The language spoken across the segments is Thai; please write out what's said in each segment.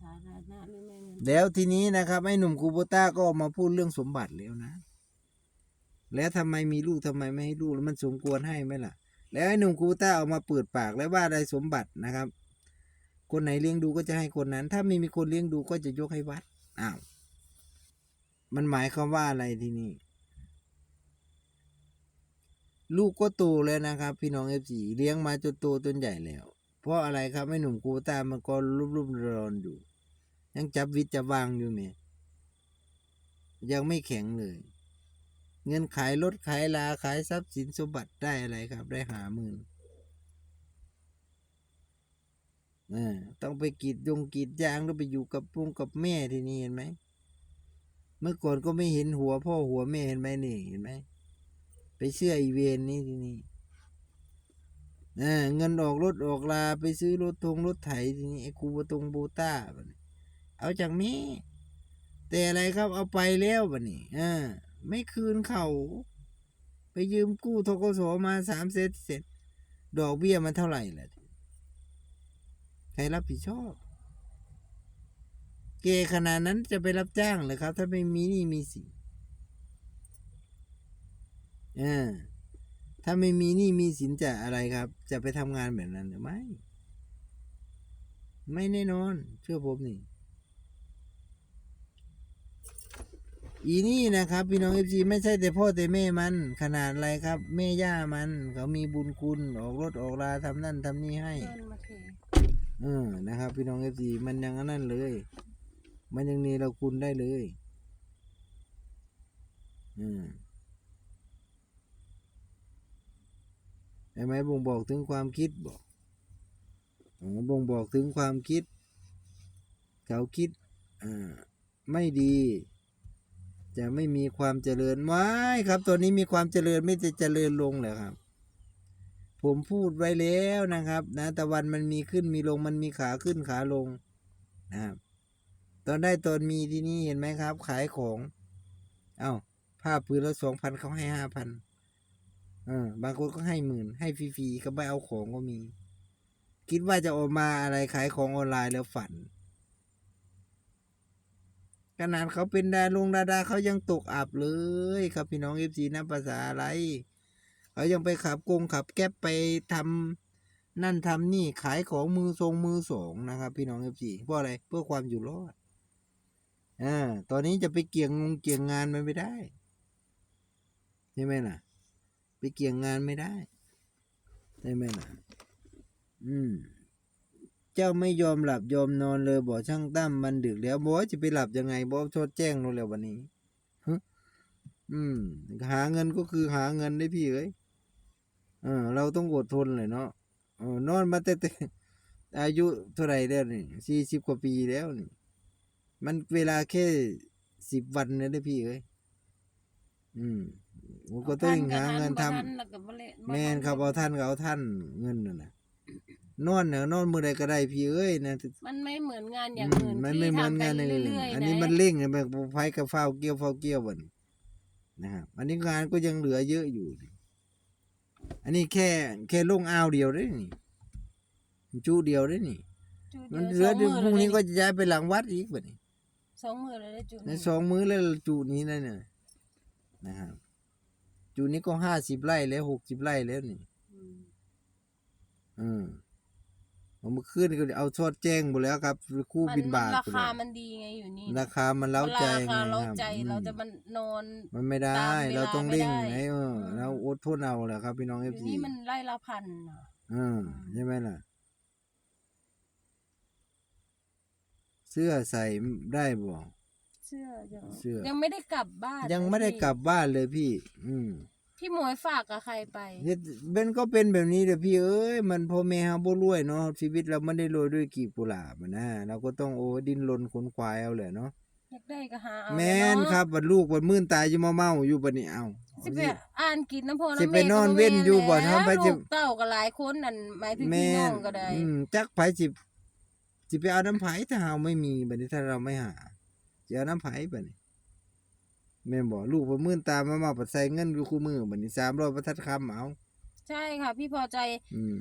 สาธารณะหรือไม่เงินแล้วทีนี้นะครับไอ้หนุ่มคูโบต้าก็ออกมาพูดเรื่องสมบัติแล้วนะ แล้วทำไมมีลูกทำไมไม่ให้ลูกแล้วมันสมควรให้ไหมล่ะ แล้วไอ้หนุ่มคูโบต้าออกมาเปิดปากแล้วว่าได้สมบัตินะครับ คนไหนเลี้ยงดูก็จะให้คนนั้น ถ้าไม่มีคนเลี้ยงดูก็จะยกให้วัดอ้าวมันหมายความว่าอะไรทีนี้ลูกก็โตแล้วนะครับ พี่น้องเอฟซีเลี้ยงมาจนโตจนใหญ่แล้ว เพราะอะไรครับไอ้หนุ่มคูตามันก็รูปรูปรอนอยู่ ยังจับวิทย์จะวางอยู่ไหมยังไม่แข็งเลย เงินขายรถขายลาขายทรัพย์สินสมบัติได้อะไรครับ ได้หาหมื่นต้องไปกีดยงกีดยางแล้วไปอยู่กับปุงกับแม่ที่นี่เห็นไหม เมื่อก่อนก็ไม่เห็นหัวพ่อหัวแม่เห็นไหมนี่เห็นไหม ไปเชื่ออีเวนนี่ที่นี่ เงินออกรถออกลาไปซื้อรถทงรถไถทีนี้ไอ้คูบตรงบูต้าบนี้เอาจากแม่แต่อะไรครับเอาไปแล้วบัดนี้อ่าไม่คืนเขาไปยืมกู้ทกสมาสามเซตเสร็จ ดอกเบี้ยมันเท่าไหร่ล่ะใครรับผิดชอบ เกขนาดนั้นจะไปรับจ้างเหรอครับ ถ้าไม่มีนี่มีสิอ่า ถ้าไม่มีหนี่มีสินจะอะไรครับ จะไปทำงานแบบนั้นหรือไม่ ไม่แน่นอน เชื่อผมนี่ อีนี่นะครับ พี่น้องเอฟซีไม่ใช่แต่พ่อแต่แม่มัน ขนาดอะไรครับ แม่ย่ามัน เขามีบุญคุณออกรถออกลาทำนั่นทำนี่ให้เงินมาเทเออนะครับ พี่น้องเอฟซีมันยังอันนั่นเลย มันยังนีเราคุณได้เลย อืม เห็นไหมบ่งบอกถึงความคิดบอกบ่งบอกถึงความคิด เขาคิดไม่ดี จะไม่มีความเจริญไม่ครับ ตัวนี้มีความเจริญไม่จะเจริญลงเหรอครับ ผมพูดไว้แล้วนะครับ นะตะวันมันมีขึ้นมีลงมันมีขาขึ้นขาลงนะครับตอนได้ตอนมีที่นี่เห็นไหมครับ ขายของ เอา้าผ้าปืนละสองพันเขาให้ห้าพัน ออบางคนก็ให้หมื่น ให้ฟรีๆก็ไม่เอาของก็มี คิดว่าจะออกมาอะไรขายของออนไลน์แล้วฝัน ขนาดเขาเป็นดาลงดาดาเขายังตกอับเลย ครับพี่น้องเอฟซีนะภาษาอะไร เขายังไปขับกงขับแก๊ปไปทำนั่นทำนี่ขายของมือทรงมือสองนะครับ พี่น้องเอฟซีเพราะอะไรเพื่อความอยู่รอดอ่าตอนนี้จะไปเกี่ยงงงเกี่ยงงานมันไม่ได้ใช่ไหมล่ะ ไปเกี่ยงงานไม่ได้ใช่ไหมล่ะ อืม เจ้าไม่ยอมหลับยอมนอนเลยบอกช่างตั้มมันดึกแล้วบอกจะไปหลับยังไงบอกโทษแจ้งเราแล้ววันนี้อืม หาเงินก็คือหาเงินได้พี่เอ้ยเออเราต้องอดทนเลยเนาะเออนอนมาแต่แต่อายุเท่าไหร่แล้วนี่สี่สิบกว่าปีแล้วนี่ มันเวลาแค่สิบวันนี่ได้พี่เอ้ยอืม ผมก็ต้องหาเงินทำบ่ทัแล้วก็บ่เละบ่แม่นครับเอาท่านก็เอาท่านเงินน่ะนะนอนเนี่ยนอนมือใดก็ได้พี่เอ้ยนะมันไม่เหมือนงานอย่างอือื่มนมันที่ไม่เหมือนทำไปงานอื่นเรื่อยๆอันนี้ะมันเร่งเลยแบบไฟกับฟ้าวเกี่ยวฟ้าวเกี่ยวบัดนนะครับอันนี้งานก็ยังเหลือเยอะอยู่ อันนี้แค่แค่ลงอ่าวเดียวได้นี่จูเดียวได้นี่จุดมันดียวเหลือเดี๋ยวสงพรุ่งนี้ก็เลยจะย้ายไปหลังวัดอีกบัดนี้สองมือเลยได้จุดในสองมื้อแล้วจูนี้นั่นน่ะนะครับ จูนี้ก็ห้าสิบไร่แล้วหกสิบไร่แล้วนี่อืมอืมเอามาขึ้นก็เอาทอดแจ้งหมดแล้วครับคู่มันบินบาทราไปคาเลยมันดีไงอยู่นี่ราคามันเล้าใจราไงคาเล้าครับใจอืมเราจะมันนอน มันไม่ได้ตามเวลาเราต้องเร่งไม่ได้ไงเอออมเราอดทนเอาแหละครับพี่น้องอเอยู่ฟซีนี่มันไล่ละพันน่ะอืมใช่ไหมล่ะ เสื้อใส่ได้บ่ เสื้อยังเสื้อ ยังไม่ได้กลับบ้านยังไม่ได้พี่กลับบ้านเลยพี่ อืมพี่หมวยฝากกับใครไปเฮ็ดเป็นก็เป็นแบบนี้เด้อพี่เอ้ยมันพ่อแม่เฮาบ่รวยเนาะชีวิตเราไม่ได้รวยด้วยกีบกุหลาบอะนะเราก็ต้องโอ้ดิ้นรนขนขวายเอาแหละเนาะอยากได้ก็หาเอาแม่นเาะครับบัดลูกบัดมื่นตายอยู่มาเมาอยู่บัดนี้เอา สิไปอ่านกินน้ำพอสิน้ำไปแม่นอนก็เว้นอยู่บ่แม่ทำไปแล้วสิลูกเต้าก็หลายคนนั่นหมายพี่พี่แม่น้อนงก็ได้ อืมจักไผสิสิไปเอาน้ำไผถ้าเฮาไม่มีบัดนี้ถ้าเราไม่หาจะ เอาน้ำไผบัดนี้แม่นบ่ลูกบ่มื่นตามามาปัดใส่เงินอยู่คู่มือบัดนี้300บ่ทัดคำเอาใช่ค่ะ พี่พอใจอืม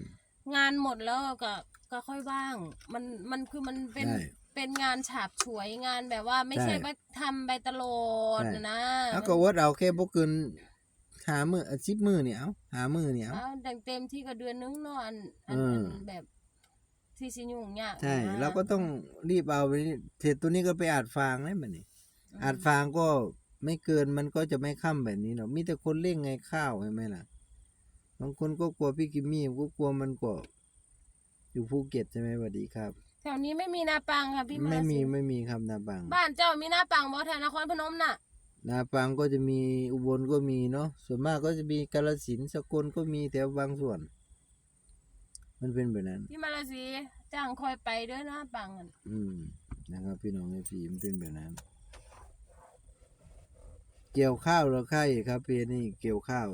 งานหมดแล้วก็ก็ค่อยว่าง มันมันคือมันเป็นได้เป็นงานฉาบฉวยงานแบบว่าไม่ใช่ใช่ว่าทำไปตลอดใช่ นะเอาก็วดเอาแค่บ่เกินหามือสิบมือเนี่ยเอาหามือเนี่ยเอา เอาดังเต็มที่ก็เดือนนึงเนาะอันอันเอออันแบบ ที่สิยุ่งยากใช่นะเราก็ต้องรีบเอาไปเสร็จตัวนี้ก็ไปอัดฟางได้บัดนี้อัดฟางก็ไม่เกินมันก็จะไม่ค่ำแบบนี้หรอกมีแต่คนเร่งไงข้าวใช่ไหมล่ะบางคนก็กลัวพี่กิมมี่ก็กลัวมันก็อยู่ภูเก็ตใช่ไหมสวัสดีครับ แถวนี้ไม่มีนาปังค่ะพี่ไม่มีาสิไม่มีครับนาปัง บ้านเจ้ามีนาปังบ่แถวนครพนมน่ะ นาปังก็จะมีอุบลก็มีเนาะส่วนมากก็จะมีกาฬสินธุ์สกลก็มีแถวบางส่วน มันเป็นแบบนั้น พี่มาลาสีจ้างคอยไปเด้อนาปังอะอืมนะครับ พี่น้องไอ้พี่มันเป็นแบบนั้น เกี่ยวข้าวแล้วใครครับเพียนี่เกี่ยวข้าว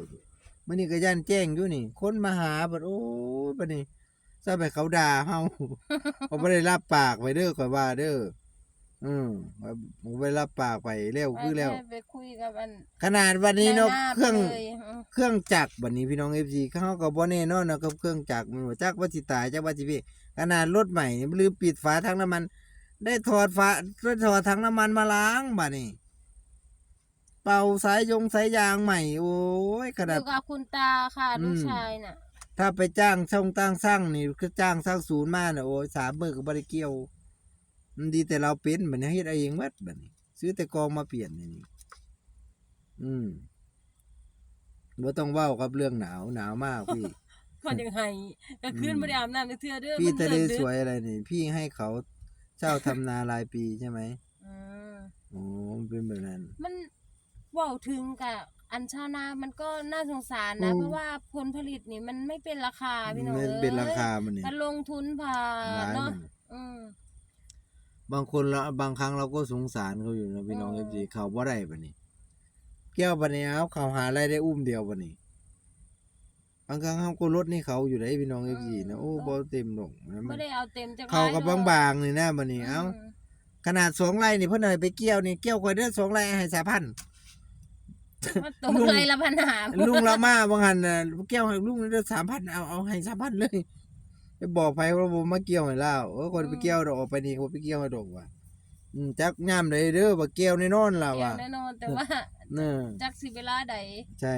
มื่อนี้ก็ย่านแจ้งอยู่นี่ คนมาหาบัดโอ้ยบัดนี้ซะไปเขาด่าเฮา เขาบ่ได้รับปากไปเด้อข่อยว่าเด้อ อืมผมบ่ได้รับปากไปแล้วคือแล้วไปไปคุยกับอัน ขนาดวันนี้เนาะแม่เครื่องไปลยอืมเครื่องจักรบัดนี้พี่น้อง FC เขาก็บ่แน่นอนนะครับเครื่องจักรมันว่าจักว่าสิตายจักว่าสิพี่ขนาดรถใหม่นี่ลืมปิดฝาถังน้ำมัน ได้ถอดฝาได้ถอดถังน้ำมันมาล้างบัดนี้เป่าสายยงสายยางใหม่ โอ้ยขอนาดยู่กับคุณตาค่ะอืมลูกชายน่ะ ถ้าไปจ้างช่องตั้งสร้างนี่คือจ้างสร้างศูนย์มาน่ะโอ้ยสามมือก็บ่ได้เกี่ยว มันดีแต่เราเป็นบัดนี้เฮ็ดเอาเองหมดบัดนี้ซื้อแต่กองมาเปลี่ยนนี่อืมบ่ต้องเว้าครับเรื่องหนาวหนาวมากพี่ มันยังไงก็ขึ้นอืมบ่ได้อาบน้ำเทื่อเด้อพี่มันทะเลดินดึกสวยอะไรนี่ พี่ให้เขาเช่าทำนารายปีใช่ไหมอืมโอ้มันเป็นแบบนั้น มันเว้าถึงกับอันชาวนามันก็น่าสงสารนะอืมเพราะว่าผลผลิตนี่มันไม่เป็นราคาพี่น้องมันอ้ยเป็นราคามันนี่การลงทุนผ่าหลายเนาะมันอืม บางคนเราบางครั้งเราก็สงสารเขาอยู่นะพี่น้องอืเอมฟซีเขาบ่ได้บัดนี้แก้วบัดนี้เอาเขาหาอะไรายได้อุ้มเดียวบัดนี้บางครั้งเขาก็ลดให้เขาอยู่ได้พี่น้องเอฟซีนะโอ้บ่เต็มหรอกนะมัไม่นได้เอาเต็มจากเขากับร้อยบางๆนี่นะบัดนี้เอ้าอืมขนาดสองไร่นี่เพิ่นเอาไปเกี่ยวนี่เกี่ยวคนเด้อสองไร่ให้สามพัน มันตกลุงไรละพันหาลุงละมาบางหันน่ะเกี่ยวให้ลุงเด้อสามพันเอาเอาให้สามพันเลย ไปบอกไปว่าผมมาเกี่ยวให้เล่าเออคนไปเกี่ยวดอกออกไปนี่คนไปเกี่ยวให้ดอกว่ะอืมจักย่ามเลยเด้อบ่เกี่ยวแน่นอนล่ะเกี่ยว่ะวแน่นอนแต่ว่าเน่อจักสิเวลาใดใช่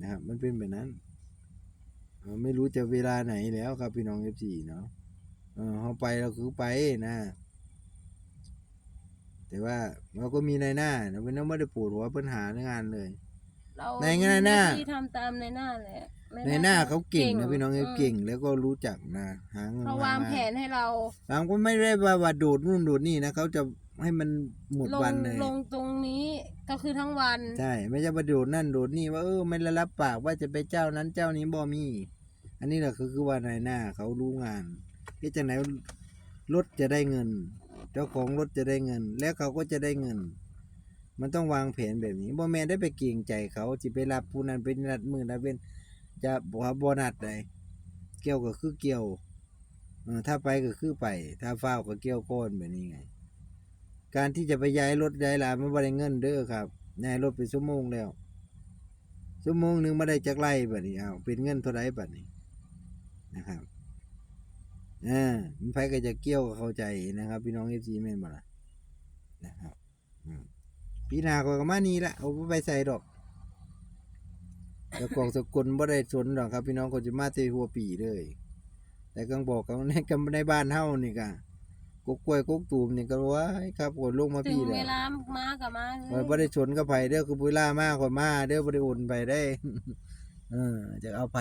นะครับมันเป็นแบบนั้นเออไม่รู้จะเวลาไหนแล้วครับพี่น้อง F4 เนาะเออเฮาไปเราคือไปนะ แต่ว่าเราก็มีในหน้าเราเป็นนักไม่ได้ปวดหัวปัญหางานเลยเราในหน้าหน้าที่ทำตามในหน้าแหละ ในหน้าเขาเก่งนะพี่น้องมเก่งแล้วก็รู้จักนะหาเงินเขามวางแผนให้เราบางก็ไม่ได้ว่าว่าโดดนู่นโดดนี่นะเขาจะให้มันหมดลวังนเลยลงตรงนี้ก็คือทั้งวันใช่ไม่ใช่ว่าโดดนั่นโดดนี่ว่าเออไม่ได้รับปากว่าจะไปเจ้านั้นเจ้านี้บ่มี อันนี้แหละคือคือว่านายหน้าเขารู้งานที่จะไหนรถจะได้เงิน เจ้าของรถจะได้เงิน แล้วเขาก็จะได้เงิน มันต้องวางแผนแบบนี้บ่แม่นได้ไปเกรงใจเขาจิไปรับผู้นั้นเป็นนัดมือนัดเป็น จะบอกว่าบ่นัดใดเกี่ยวก็คือเกี่ยวถ้าไปก็คือไป ถ้าฟ้าวก็เกี่ยวก้นแบบนี้ไง การที่จะไปย้ายรถย้ายลามันบ่ได้เงินเด้อครับย้ายรถไปชั่วโมงแล้วชั่วโมงหนึงไมาได้จักไร่บัดนี้เอาเป็นเงินเท่าไรแบัดนี้นะครับอ่ามันไผก็จะเกี่ยวเข้าใจนะครับ พี่น้อง FC แม่นบ่ล่ะนะครับพี่นาก็ก็มานี่ละเอาไปใส่ดอก แล้วกองสกุลบ่ได้สนดอกครับ พี่น้องก็จะมาเตหัวปีเลย แต่กังบอกกันในกันในบ้านเฮานี่ก็กกกล้วยกกตูมนี่ก็ว่าครับกดลงมาถึพี่งแล้เววลามากับมาเลข่อยยบ่ได้ชนกับไผเด้อคือปุ้ยล่ามากข่อยมาเด้อบ่ได้โอนไปได้ เออจะเอาไผ